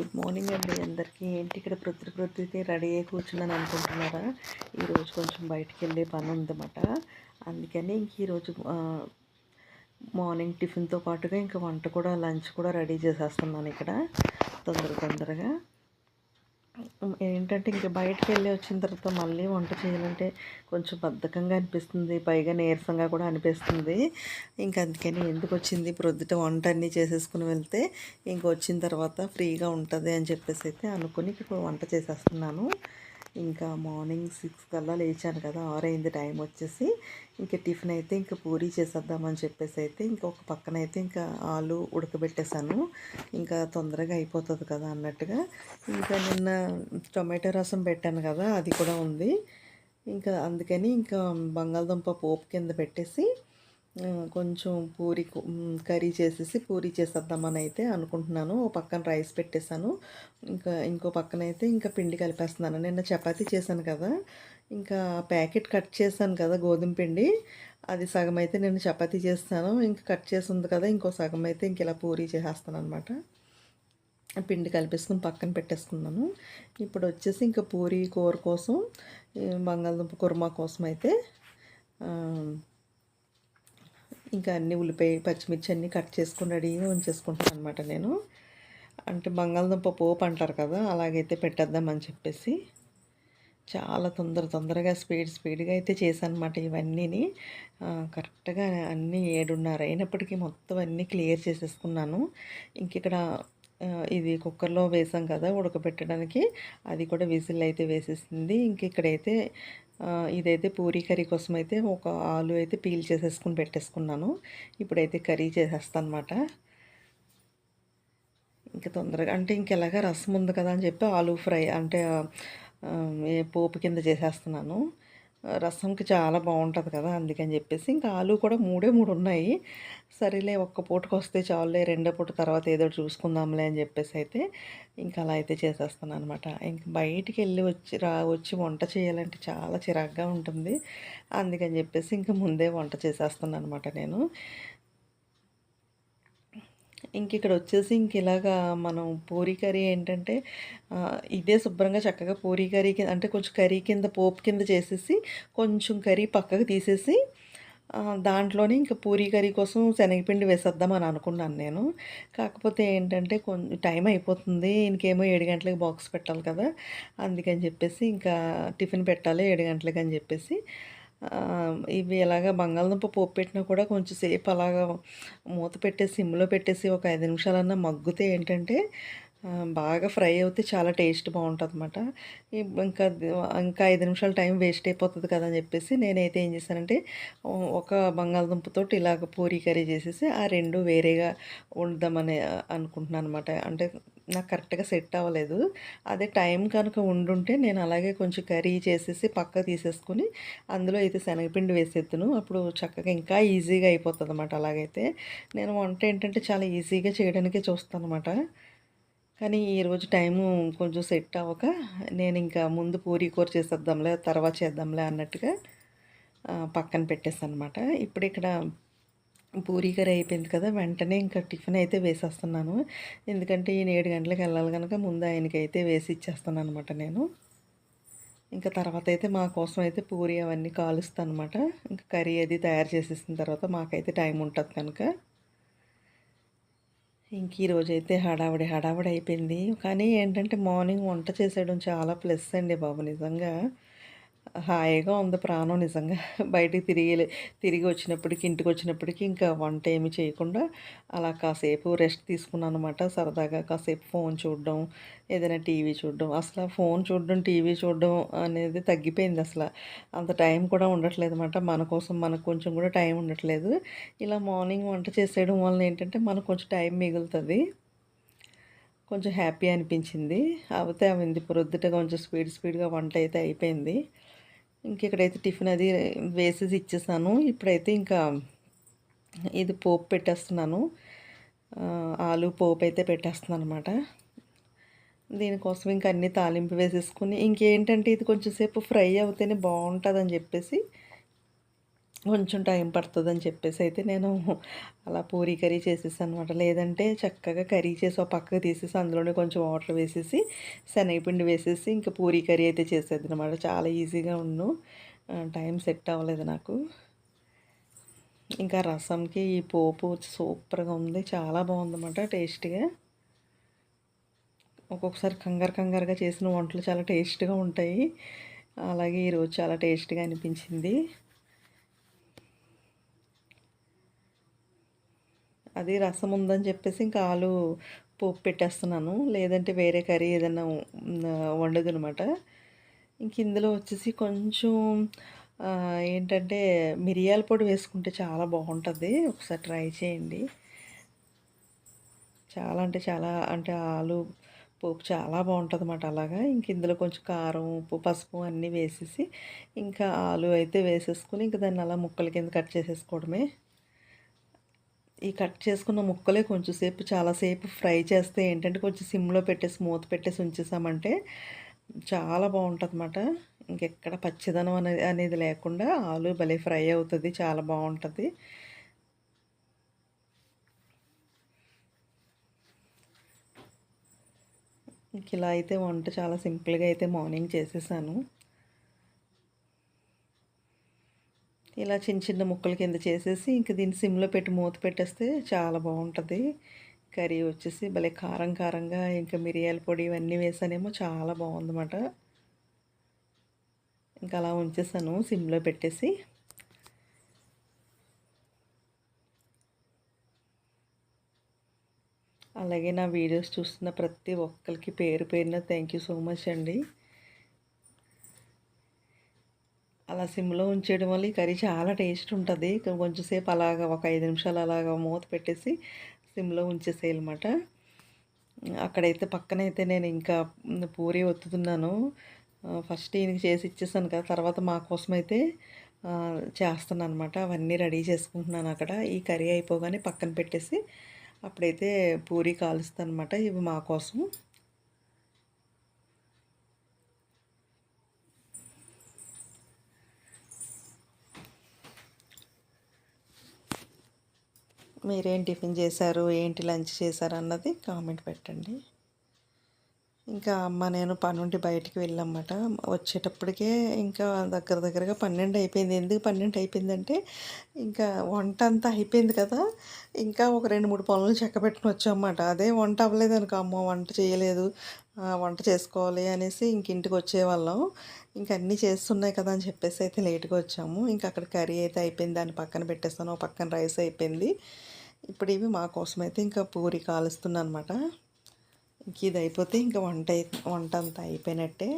Good morning అండి. అందరికీ ఏంటి ఇక్కడ ప్రొద్దు ప్రొద్దుకి రెడీ అయ్యి కూర్చున్నాను అనుకుంటున్నారా? ఈరోజు కొంచెం బయటికి వెళ్ళే పని ఉందన్నమాట. అందుకని ఇంక ఈరోజు మార్నింగ్ టిఫిన్తో పాటుగా ఇంకా వంట కూడా లంచ్ కూడా రెడీ చేసేస్తున్నాను ఇక్కడ. తొందర తొందరగా. ఏంటంటే ఇంకా బయటకు వెళ్ళి వచ్చిన తర్వాత మళ్ళీ వంట చేయాలంటే కొంచెం బద్ధకంగా అనిపిస్తుంది. పైగా నీరసంగా కూడా అనిపిస్తుంది. ఇంకా అందుకని ఎందుకు వచ్చింది? ప్రొద్దుట వంట అన్నీ చేసేసుకుని వెళ్తే ఇంక వచ్చిన తర్వాత ఫ్రీగా ఉంటుంది అని చెప్పేసి అయితే అనుకుని ఇప్పుడు వంట చేసేస్తున్నాను. ఇంకా మార్నింగ్ సిక్స్ కల్లా లేచాను కదా ఆరైంది టైం వచ్చేసి. ఇంకా టిఫిన్ అయితే ఇంకా పూరీ చేసేద్దామని చెప్పేసి అయితే ఇంకా ఒక పక్కన అయితే ఇంకా ఆలు ఉడకబెట్టేశాను. ఇంకా తొందరగా అయిపోతుంది కదా అన్నట్టుగా. ఇంకా నిన్న టొమాటో రసం పెట్టాను కదా అది కూడా ఉంది. ఇంకా అందుకని ఇంకా బంగాళదుంప పోపు కింద పెట్టేసి కొంచెం పూరి కర్రీ చేసేసి పూరి చేసేద్దామని అయితే అనుకుంటున్నాను. ఓ పక్కన రైస్ పెట్టేశాను. ఇంకా ఇంకో పక్కన అయితే ఇంకా పిండి కలిపేస్తున్నాను. నిన్న చపాతీ చేశాను కదా. ఇంకా ప్యాకెట్ కట్ చేశాను కదా గోధుమ పిండి. అది సగం అయితే నేను చపాతీ చేస్తాను. ఇంకా కట్ చేసి ఉంది కదా ఇంకో సగం అయితే ఇంక ఇలా పూరి చేసేస్తాను అనమాట పిండి కలిపేసుకుని పక్కన పెట్టేసుకున్నాను. ఇప్పుడు వచ్చేసి ఇంకా పూరి కూర కోసం బంగాళదుంప కుర్మా కోసం అయితే ఇంకా అన్ని ఉల్లిపాయ పచ్చిమిర్చి అన్నీ కట్ చేసుకుని రెడీగా ఉంచేసుకుంటాను అనమాట నేను. అంటే బంగాళదుంప పోపు అంటారు కదా అలాగైతే పెట్టేద్దామని చెప్పేసి చాలా తొందర తొందరగా స్పీడ్ స్పీడ్గా అయితే చేశానమాట ఇవన్నీని. కరెక్ట్గా అన్నీ ఏడున్నర అయినప్పటికీ మొత్తం అన్నీ క్లియర్ చేసేసుకున్నాను. ఇంక ఇక్కడ ఇది కుక్కర్లో వేసాం కదా ఉడకబెట్టడానికి. అది కూడా విజిల్ అయితే వేసేసింది. ఇంక ఇక్కడైతే ఇదైతే పూరీ కర్రీ కోసం అయితే ఒక ఆలు అయితే పీల్ చేసేసుకుని పెట్టేసుకున్నాను. ఇప్పుడైతే కర్రీ చేసేస్తాను అనమాట ఇంకా తొందరగా అంటే ఇంకెలాగా రసం ఉంది కదా అని చెప్పి ఆలు ఫ్రై అంటే పోపు కింద చేసేస్తున్నాను. రసంకి చాలా బాగుంటుంది కదా అందుకని చెప్పేసి. ఇంకా ఆలు కూడా మూడే మూడు ఉన్నాయి సరేలే ఒక్క పూటకు వస్తే చాలులే రెండో పూట తర్వాత ఏదో చూసుకుందాంలే అని చెప్పేసి అయితే ఇంకా అలా అయితే చేసేస్తాను అనమాట ఇంక బయటికి వెళ్ళి వచ్చి రా వచ్చి వంట చేయాలంటే చాలా చిరాగ్గా ఉంటుంది. అందుకని చెప్పేసి ఇంకా ముందే వంట చేసేస్తాను అనమాట నేను. ఇంక ఇక్కడ వచ్చేసి ఇంక ఇలాగా మనం పూరీ కర్రీ ఏంటంటే ఇదే శుభ్రంగా చక్కగా పూరీ కర్రీ కింద అంటే కొంచెం కర్రీ కింద పోపు కింద చేసేసి కొంచెం కర్రీ పక్కకు తీసేసి దాంట్లోనే ఇంకా పూరీ కర్రీ కోసం శనగపిండి వేసేద్దామని అనుకున్నాను నేను. కాకపోతే ఏంటంటే కొంచెం టైం అయిపోతుంది. ఇంకేమో ఏడు గంటలకు బాక్స్ పెట్టాలి కదా. అందుకని చెప్పేసి ఇంకా టిఫిన్ పెట్టాలి ఏడు గంటలకు అని చెప్పేసి ఇవి ఇలాగ బంగాళదుంప పోపు పెట్టినా కూడా కొంచెం సేపు అలాగా మూత పెట్టేసి సిమ్లో పెట్టేసి ఒక ఐదు నిమిషాలన్నా మగ్గితే ఏంటంటే బాగా ఫ్రై అవుతే చాలా టేస్ట్ బాగుంటుంది అనమాట ఇంకా ఇంకా ఐదు నిమిషాలు టైం వేస్ట్ అయిపోతుంది కదా అని చెప్పేసి నేనైతే ఏం చేశానంటే ఒక బంగాళదుంపతో ఇలాగ పూరీ కర్రీ చేసేసి ఆ రెండు వేరేగా వండుదామని అనుకుంటున్నాను అనమాట అంటే నాకు కరెక్ట్గా సెట్ అవ్వలేదు. అదే టైం కనుక ఉండుంటే నేను అలాగే కొంచెం కర్రీ చేసేసి పక్క తీసేసుకుని అందులో అయితే శనగపిండి వేసేద్దును. అప్పుడు చక్కగా ఇంకా ఈజీగా అయిపోతుంది అనమాట అలాగైతే. నేను వంట ఏంటంటే చాలా ఈజీగా చేయడానికే చూస్తాను అనమాట కానీ ఈరోజు టైము కొంచెం సెట్ అవ్వక నేను ఇంకా ముందు పూరీ కూర చేసేద్దాంలే తర్వాత చేద్దాంలే అన్నట్టుగా పక్కన పెట్టేస్తాను అనమాట ఇప్పుడు ఇక్కడ పూరీ కర్రీ అయిపోయింది కదా వెంటనే ఇంకా టిఫిన్ అయితే వేసేస్తున్నాను. ఎందుకంటే ఈయన ఏడు గంటలకు వెళ్ళాలి కనుక ముందు ఆయనకైతే వేసి ఇచ్చేస్తాను అనమాట నేను. ఇంకా తర్వాత అయితే మా కోసం అయితే పూరి అవన్నీ కాలుస్తాను అనమాట ఇంకా కర్రీ అది తయారు చేసేసిన తర్వాత మాకైతే టైం ఉంటుంది కనుక. ఇంక ఈరోజు అయితే హడావిడి హడావిడి అయిపోయింది కానీ ఏంటంటే మార్నింగ్ వంట చేసేయడం చాలా ప్లస్ అండి బాబు నిజంగా. హాయిగా ఉంది ప్రాణం నిజంగా. బయటికి తిరిగి తిరిగి వచ్చినప్పటికి ఇంటికి వచ్చినప్పటికి ఇంకా వంట ఏమి చేయకుండా అలా కాసేపు రెస్ట్ తీసుకున్నాను అనమాట సరదాగా కాసేపు ఫోన్ చూడడం ఏదైనా టీవీ చూడడం. అసలు ఫోన్ చూడడం టీవీ చూడడం అనేది తగ్గిపోయింది అసలు. అంత టైం కూడా ఉండట్లేదు అనమాట మన కోసం మనకు కొంచెం కూడా టైం ఉండట్లేదు. ఇలా మార్నింగ్ వంట చేసేయడం వల్ల ఏంటంటే మనకు కొంచెం టైం మిగులుతుంది. కొంచెం హ్యాపీ అనిపించింది. అయితే అవింది ప్రొద్దుట కొంచెం స్పీడ్ స్పీడ్గా వంట అయితే అయిపోయింది. ఇంక ఇక్కడైతే టిఫిన్ అది వేసేసి ఇచ్చేసాను. ఇప్పుడైతే ఇంకా ఇది పోపు పెట్టేస్తున్నాను. ఆలు పోపు అయితే పెట్టేస్తున్నాను అనమాట దీనికోసం ఇంకా అన్ని తాలింపు వేసేసుకుని ఇంకేంటంటే ఇది కొంచెం సేపు ఫ్రై అవుతేనే బాగుంటుందని చెప్పేసి కొంచెం టైం పడుతుందని చెప్పేసి అయితే నేను అలా పూరీ కర్రీ చేసేసాను అనమాట లేదంటే చక్కగా కర్రీ చేసి ఒక పక్కకు తీసేసి అందులోనే కొంచెం వాటర్ వేసేసి శనగపిండి వేసేసి ఇంకా పూరీ కర్రీ అయితే చేసేది అనమాట చాలా ఈజీగా ఉన్ను టైం సెట్ అవ్వలేదు నాకు. ఇంకా రసంకి ఈ పోపు సూపర్గా ఉంది. చాలా బాగుందన్నమాట టేస్ట్గా. ఒక్కొక్కసారి కంగారు కంగారుగా చేసిన వంటలు చాలా టేస్ట్గా ఉంటాయి. అలాగే ఈరోజు చాలా టేస్ట్గా అనిపించింది. అది రసం ఉందని చెప్పేసి ఇంకా ఆలు పోపు పెట్టేస్తున్నాను. లేదంటే వేరే కర్రీ ఏదైనా వండదు అనమాట ఇంక ఇందులో వచ్చేసి కొంచెం ఏంటంటే మిరియాల పొడి వేసుకుంటే చాలా బాగుంటుంది. ఒకసారి ట్రై చేయండి. చాలా అంటే చాలా అంటే ఆలు పోపు చాలా బాగుంటుంది అన్నమాట అలాగా. ఇంక ఇందులో కొంచెం కారం ఉప్పు పసుపు అన్నీ వేసేసి ఇంకా ఆలు అయితే వేసేసుకుని ఇంకా దాన్ని అలా ముక్కల కింద కట్ చేసేసుకోవడమే. ఈ కట్ చేసుకున్న ముక్కలే కొంచెం సేపు చాలాసేపు ఫ్రై చేస్తే ఏంటంటే కొంచెం సిమ్లో పెట్టేసి మూత పెట్టేసి ఉంచేసామంటే చాలా బాగుంటుంది అన్నమాట ఇంకెక్కడ పచ్చిదనం అనేది అనేది లేకుండా ఆలు భలే ఫ్రై అవుతుంది చాలా బాగుంటుంది. ఇంక ఇలా అయితే వంట చాలా సింపుల్గా అయితే మార్నింగ్ చేసేసాను. ఇలా చిన్న చిన్న ముక్కల కింద చేసేసి ఇంక దీన్ని సిమ్లో పెట్టి మూత పెట్టేస్తే చాలా బాగుంటుంది. కర్రీ వచ్చేసి భలే కారం కారంగా ఇంకా మిరియాల పొడి ఇవన్నీ వేసానేమో చాలా బాగుందన్నమాట. ఇంకా అలా ఉంచేసాను సిమ్లో పెట్టేసి. అలాగే నా వీడియోస్ చూస్తున్న ప్రతి ఒక్కరికి పేరు పేరున థ్యాంక్ యూ సో మచ్ అండి. అలా సిమ్లో ఉంచేయడం వల్ల ఈ కర్రీ చాలా టేస్ట్ ఉంటుంది. కొంచెంసేపు అలాగా ఒక ఐదు నిమిషాలు అలాగా మూత పెట్టేసి సిమ్లో ఉంచేసేయాలన్నమాట. అక్కడైతే పక్కనైతే నేను ఇంకా పూరి ఒత్తుతున్నాను. ఫస్ట్ ఈయనకి చేసి ఇచ్చేసాను కదా తర్వాత మా కోసం అయితే చేస్తున్నాను అనమాట అవన్నీ రెడీ చేసుకుంటున్నాను అక్కడ. ఈ కర్రీ అయిపోగానే పక్కన పెట్టేసి అప్పుడైతే పూరి కాలుస్తాను అనమాట ఇవి మా కోసం. మీరేం టిఫిన్ చేశారు? ఏంటి లంచ్ చేశారు? అన్నది కామెంట్ పెట్టండి. ఇంకా అమ్మ నేను పనుండి బయటికి వెళ్ళమాట. వచ్చేటప్పటికే ఇంకా దగ్గర దగ్గరగా పన్నెండు అయిపోయింది. ఎందుకు పన్నెండు అయిపోయిందంటే ఇంకా వంట అంతా అయిపోయింది కదా. ఇంకా ఒక రెండు మూడు పనులు చెక్క పెట్టుకుని వచ్చామన్నమాట. అదే వంట అవ్వలేదు అనుకో అమ్మ వంట చేయలేదు వంట చేసుకోవాలి అనేసి ఇంక ఇంటికి వచ్చేవాళ్ళం. ఇంక అన్నీ చేస్తున్నాయి కదా అని చెప్పేసి అయితే లేట్గా వచ్చాము. ఇంకా అక్కడ కర్రీ అయితే అయిపోయింది. దాన్ని పక్కన పెట్టేస్తాను. పక్కన రైస్ అయిపోయింది. ఇప్పుడు ఇవి మా కోసం అయితే ఇంకా పూరి కాలుస్తున్నాను అనమాట ఇంక ఇది అయిపోతే ఇంకా వంట వంట అంతా అయిపోయినట్టే.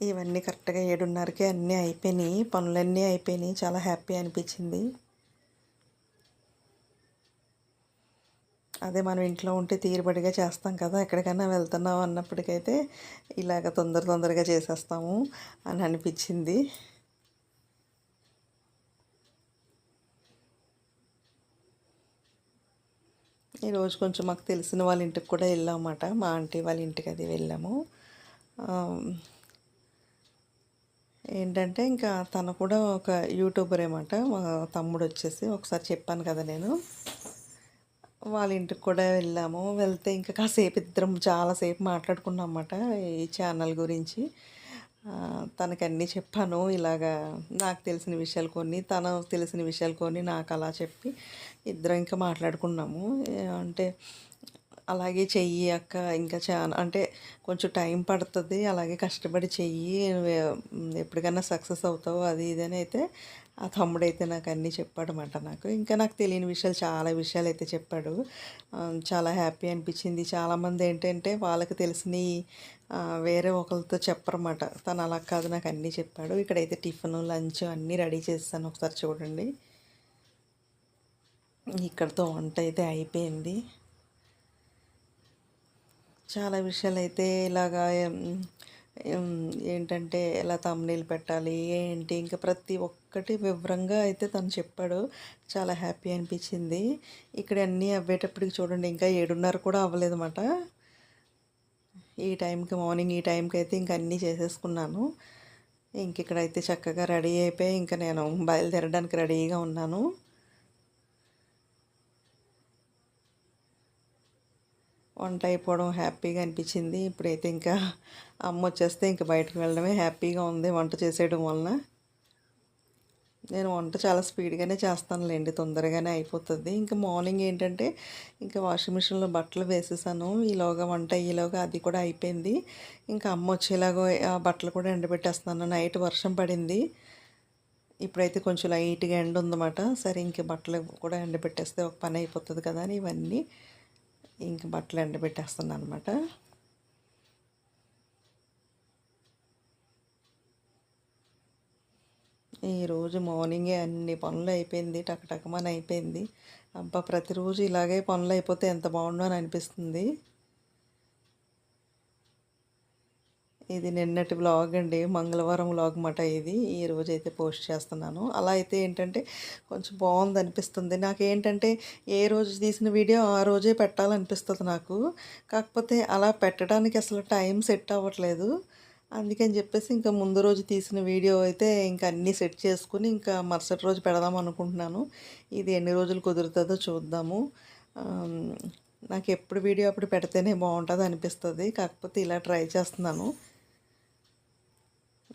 ఇవన్నీ కరెక్ట్గా ఏడున్నరకే అన్నీ అయిపోయినాయి. పనులన్నీ అయిపోయినాయి. చాలా హ్యాపీ అనిపించింది. అదే మనం ఇంట్లో ఉంటే తీరుబడిగా చేస్తాం కదా ఎక్కడికైనా వెళ్తున్నాం అన్నప్పటికైతే ఇలాగ తొందర తొందరగా చేసేస్తాము అని అనిపించింది. ఈరోజు కొంచెం మాకు తెలిసిన వాళ్ళ ఇంటికి కూడా వెళ్ళామన్నమాట. మా ఆంటీ వాళ్ళ ఇంటికి అది వెళ్ళాము. ఏంటంటే ఇంకా తను కూడా ఒక యూట్యూబర్ ఏమాట మా తమ్ముడు వచ్చేసి ఒకసారి చెప్పాను కదా నేను. వాళ్ళ ఇంటికి కూడా వెళ్ళాము. వెళ్తే ఇంకా కాసేపు ఇద్దరం చాలాసేపు మాట్లాడుకున్నాం అన్నమాట ఈ ఛానల్ గురించి. తనకి అన్నీ చెప్పాను. ఇలాగా నాకు తెలిసిన విషయాలు కొన్ని తను తెలిసిన విషయాలు కొన్ని నాకు అలా చెప్పి ఇద్దరం ఇంకా మాట్లాడుకున్నాము. అంటే అలాగే చెయ్యి అక్క ఇంకా చాలా అంటే కొంచెం టైం పడుతుంది. అలాగే కష్టపడి చెయ్యి. ఎప్పటికైనా సక్సెస్ అవుతావు అది ఇది అని అయితే ఆ తమ్ముడైతే నాకు అన్నీ చెప్పాడు అనమాట నాకు. ఇంకా నాకు తెలియని విషయాలు చాలా విషయాలు అయితే చెప్పాడు చాలా హ్యాపీ అనిపించింది. చాలామంది ఏంటంటే వాళ్ళకి తెలిసినవి వేరే ఒకరితో చెప్పరమాట. తను అలా కాదు నాకు అన్నీ చెప్పాడు. ఇక్కడైతే టిఫిన్ లంచ్ అన్నీ రెడీ చేస్తాను ఒకసారి చూడండి. ఇక్కడతో వంట అయితే అయిపోయింది. చాలా విషయాలు అయితే ఇలాగా ఏంటంటే ఎలా తమ్నీళ్ళు పెట్టాలి ఏంటి ఇంకా ప్రతి ఒక్క ఒక్కటి వివరంగా అయితే తను చెప్పాడు. చాలా హ్యాపీ అనిపించింది. ఇక్కడ అన్నీ అవ్వేటప్పటికి చూడండి ఇంకా ఏడున్నర కూడా అవ్వలేదన్నమాట. ఈ టైంకి మార్నింగ్ ఈ టైంకి అయితే ఇంక అన్నీ చేసేసుకున్నాను. ఇంక ఇక్కడైతే చక్కగా రెడీ అయిపోయి ఇంకా నేను బయలుదేరడానికి రెడీగా ఉన్నాను. వంట అయిపోవడం హ్యాపీగా అనిపించింది. ఇప్పుడైతే ఇంకా అమ్మ వచ్చేస్తే ఇంకా బయటకు వెళ్ళడమే హ్యాపీగా ఉంది వంట చేసేయడం వలన. నేను వంట చాలా స్పీడ్గానే చేస్తానులేండి తొందరగానే అయిపోతుంది. ఇంకా మార్నింగ్ ఏంటంటే ఇంకా వాషింగ్ మిషన్లో బట్టలు వేసేసాను. ఈలోగా వంట ఈలోగా అది కూడా అయిపోయింది. ఇంకా అమ్మ వచ్చేలాగా ఆ బట్టలు కూడా ఎండబెట్టేస్తున్నాను. నైట్ వర్షం పడింది. ఇప్పుడైతే కొంచెం లైట్గా ఎండ ఉందన్నమాట. సరే ఇంక బట్టలు కూడా ఎండబెట్టేస్తే ఒక పని అయిపోతుంది కదా అని ఇవన్నీ ఇంక బట్టలు ఎండబెట్టేస్తున్నాను అనమాట ఈరోజు మార్నింగే అన్ని పనులు అయిపోయింది టకటకమని అయిపోయింది. అబ్బా ప్రతిరోజు ఇలాగే పనులు అయిపోతే ఎంత బాగుండు అని అనిపిస్తుంది. ఇది నిన్నటి వ్లాగ్ అండి మంగళవారం వ్లాగ్ మాట ఇది. ఈ రోజు అయితే పోస్ట్ చేస్తున్నాను. అలా అయితే ఏంటంటే కొంచెం బాగుంది అనిపిస్తుంది. నాకు ఏంటంటే ఏ రోజు తీసిన వీడియో ఆ రోజే పెట్టాలనిపిస్తుంది నాకు. కాకపోతే అలా పెట్టడానికి అసలు టైం సెట్ అవ్వట్లేదు. అందుకని చెప్పేసి ఇంకా ముందు రోజు తీసిన వీడియో అయితే ఇంకా అన్నీ సెట్ చేసుకుని ఇంకా మరుసటి రోజు పెడదాం అనుకుంటున్నాను. ఇది ఎన్ని రోజులు కుదురుతుందో చూద్దాము. నాకు ఎప్పుడు వీడియో అప్పుడు పెడితేనే బాగుంటుంది అనిపిస్తుంది. కాకపోతే ఇలా ట్రై చేస్తున్నాను.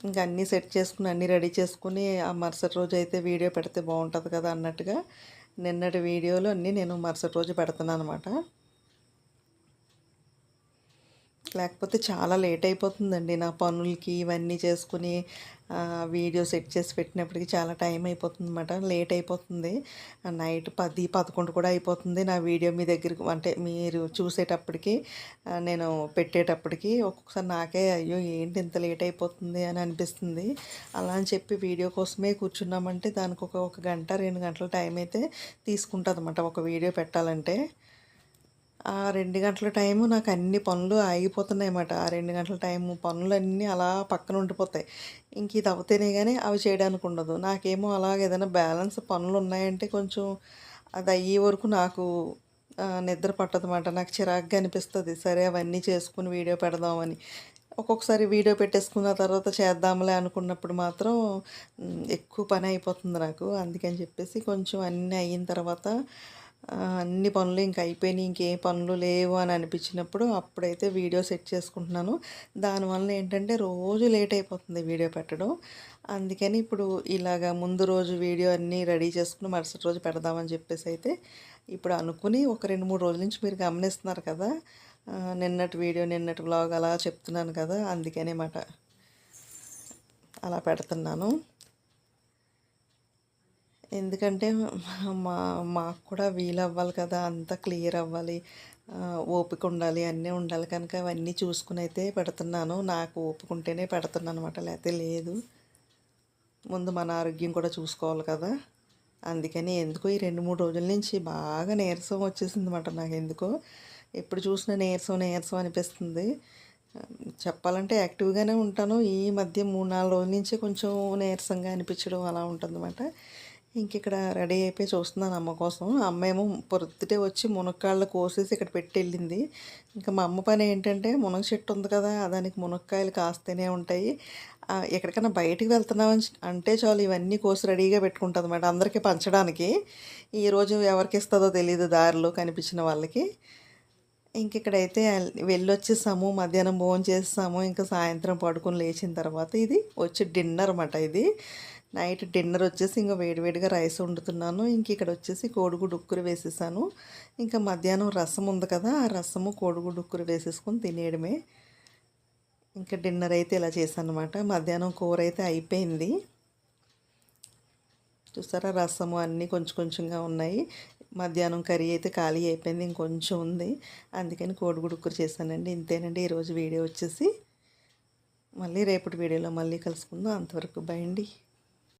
ఇంకా అన్నీ సెట్ చేసుకుని అన్నీ రెడీ చేసుకుని ఆ మరుసటి రోజు అయితే వీడియో పెడితే బాగుంటుంది కదా అన్నట్టుగా నిన్నటి వీడియోలు అన్నీ నేను మరుసటి రోజు పెడుతున్నాను అనమాట లేకపోతే చాలా లేట్ అయిపోతుందండి నా పనులకి ఇవన్నీ చేసుకుని వీడియో సెట్ చేసి పెట్టినప్పటికి చాలా టైం అయిపోతుంది అనమాట లేట్ అయిపోతుంది. నైట్ పది పదకొండు కూడా అయిపోతుంది నా వీడియో మీ దగ్గరికి అంటే మీరు చూసేటప్పటికి నేను పెట్టేటప్పటికి ఒక్కొక్కసారి నాకే అయ్యో ఏంటి ఇంత లేట్ అయిపోతుంది అని అనిపిస్తుంది. అలా అని చెప్పి వీడియో కోసమే కూర్చున్నామంటే దానికి ఒక ఒక గంట రెండు గంటల టైం అయితే తీసుకుంటుంది అనమాట ఒక వీడియో పెట్టాలంటే. ఆ రెండు గంటల టైము నాకు అన్ని పనులు ఆగిపోతున్నాయి అన్నమాట ఆ రెండు గంటల టైము పనులన్నీ అలా పక్కన ఉండిపోతాయి. ఇంక ఇది అవుతేనే కానీ అవి చేయడానికి ఉండదు. నాకేమో అలాగ ఏదైనా బ్యాలెన్స్ పనులు ఉన్నాయంటే కొంచెం అది అయ్యే వరకు నాకు నిద్ర పట్టదన్నమాట. నాకు చిరాగ్గా అనిపిస్తుంది. సరే అవన్నీ చేసుకుని వీడియో పెడదామని. ఒక్కొక్కసారి వీడియో పెట్టేసుకున్న తర్వాత చేద్దాంలే అనుకున్నప్పుడు మాత్రం ఎక్కువ పని అయిపోతుంది నాకు. అందుకని చెప్పేసి కొంచెం అన్నీ అయిన తర్వాత అన్ని పనులు ఇంక అయిపోయినాయి ఇంకే పనులు లేవు అని అనిపించినప్పుడు అప్పుడైతే వీడియో సెట్ చేసుకుంటున్నాను. దానివల్ల ఏంటంటే రోజు లేట్ అయిపోతుంది వీడియో పెట్టడం. అందుకని ఇప్పుడు ఇలాగా ముందు రోజు వీడియో అన్నీ రెడీ చేసుకుని మరుసటి రోజు పెడదామని చెప్పేసి అయితే ఇప్పుడు అనుకుని ఒక రెండు మూడు రోజుల నుంచి మీరు గమనిస్తున్నారు కదా. నిన్నటి వీడియో నిన్నటి బ్లాగ్ అలా చెప్తున్నాను కదా అందుకనే మాట అలా పెడుతున్నాను. ఎందుకంటే మా మాకు కూడా వీలు అవ్వాలి కదా అంతా క్లియర్ అవ్వాలి ఓపిక ఉండాలి అన్నీ ఉండాలి కనుక అవన్నీ చూసుకుని అయితే పెడుతున్నాను. నాకు ఓపిక ఉంటేనే పెడుతున్నాను అనమాట లేకపోతే లేదు. ముందు మన ఆరోగ్యం కూడా చూసుకోవాలి కదా. అందుకని ఎందుకో ఈ రెండు మూడు రోజుల నుంచి బాగా నీరసం వచ్చేసింది అనమాట నాకు ఎందుకో. ఎప్పుడు చూసినా నీరసం నీరసం అనిపిస్తుంది. చెప్పాలంటే యాక్టివ్గానే ఉంటాను. ఈ మధ్య మూడు నాలుగు రోజుల నుంచి కొంచెం నీరసంగా అనిపించడం అలా ఉంటుందన్నమాట. ఇంక ఇక్కడ రెడీ అయిపోయి చూస్తున్నాను అమ్మ కోసం. అమ్మ ఏమో పొద్దుటే వచ్చి మునక్కాళ్ళు కోసేసి ఇక్కడ పెట్టి వెళ్ళింది ఇంకా మా అమ్మ పని ఏంటంటే మునగ చెట్టు ఉంది కదా దానికి మునక్కాయలు కాస్తేనే ఉంటాయి. ఎక్కడికైనా బయటికి వెళ్తున్నామని అంటే చాలు ఇవన్నీ కోసి రెడీగా పెట్టుకుంటుంది అన్నమాట అందరికీ పంచడానికి. ఈరోజు ఎవరికి ఇస్తుందో తెలియదు దారిలో కనిపించిన వాళ్ళకి. ఇంకిక్కడైతే వెళ్ళొచ్చేసాము మధ్యాహ్నం భోజనం చేస్తాము ఇంకా సాయంత్రం పడుకొని లేచిన తర్వాత ఇది వచ్చి డిన్నర్ అన్నమాట ఇది. నైట్ డిన్నర్ వచ్చేసి ఇంకా వేడివేడిగా రైస్ వండుతున్నాను. ఇంక ఇక్కడ వచ్చేసి కోడిగుడు ఉక్కురు వేసేసాను. ఇంకా మధ్యాహ్నం రసం ఉంది కదా ఆ రసము కోడిగుడు ఉక్కురు వేసేసుకొని తినేయడమే. ఇంకా డిన్నర్ అయితే ఇలా చేశాను అనమాట మధ్యాహ్నం కూర అయితే అయిపోయింది. చూసారా రసము అన్నీ కొంచెం కొంచెంగా ఉన్నాయి. మధ్యాహ్నం కర్రీ అయితే ఖాళీ అయిపోయింది ఇంకొంచెం ఉంది. అందుకని కోడిగుడు ఉక్కురు చేశానండి. ఇంతేనండి ఈరోజు వీడియో వచ్చేసి. మళ్ళీ రేపటి వీడియోలో మళ్ళీ కలుసుకుందాం. అంతవరకు బయండి